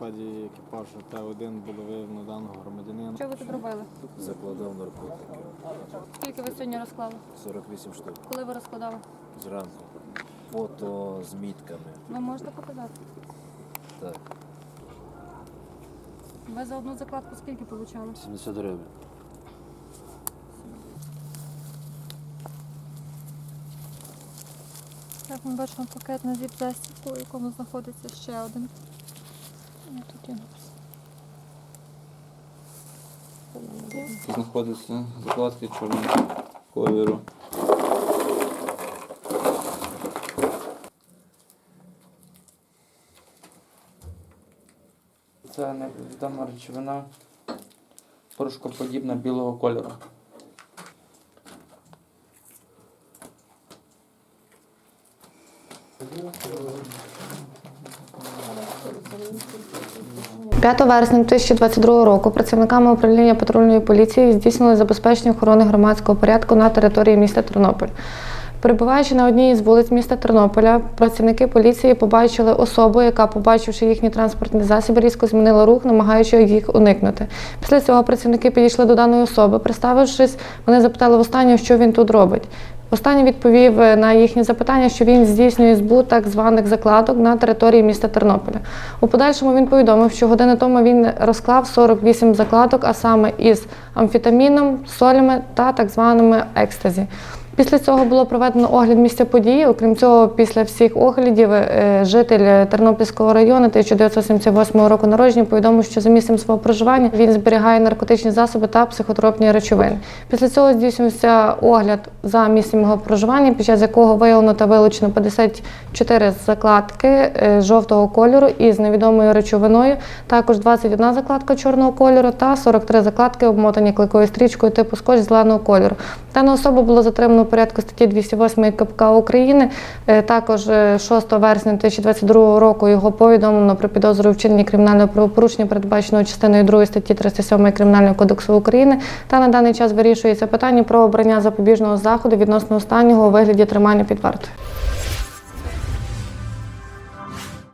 складі екіпажу Т1 було виявлено даного громадянина. Що ви тут робили? Закладав наркотики. Скільки ви сьогодні розклали? 48 штук. Коли ви розкладали? Зранку. Фото з мітками. Ви можете показати? Так. Ви за одну закладку скільки получали? 70 гривень. Так, ми бачимо пакет на зіп-застібку, у якому знаходиться ще один. Тут напис. Тут знаходяться закладки чорного кольору. Це невідома речовина порошкоподібна білого кольору. – 5 вересня 2022 року працівниками управління патрульної поліції здійснили забезпечення охорони громадського порядку на території міста Тернопіль. Перебуваючи на одній із вулиць міста Тернополя, працівники поліції побачили особу, яка, побачивши їхні транспортні засоби, різко змінила рух, намагаючи їх уникнути. Після цього працівники підійшли до даної особи. Представившись, вони запитали востаннє, що він тут робить. Останній відповів е, на їхні запитання, що він здійснює збут так званих закладок на території міста Тернополя. У подальшому він повідомив, що години тому він розклав 48 закладок, а саме із амфетаміном, солями та так званими екстазі. Після цього було проведено огляд місця події. Окрім цього, після всіх оглядів е, житель Тернопільського району 1978 року народження повідомив, що за місцем свого проживання він зберігає наркотичні засоби та психотропні речовини. Після цього здійснився огляд за місцем його проживання, під час якого виявлено та вилучено 54 закладки е, жовтого кольору із невідомою речовиною, також 21 закладка чорного кольору та 43 закладки обмотані клейкою стрічкою типу скотч зеленого кольору. Дана особа було затримано у порядку статті 208 КПК України. Е, Також е, 6 вересня 2022 року його повідомлено про підозру вчинення кримінального правопорушення, передбаченого частиною 2 статті 307 Кримінального кодексу України. Та на даний час вирішується питання про обрання запобіжного заходу відносно останнього у вигляді тримання під вартою.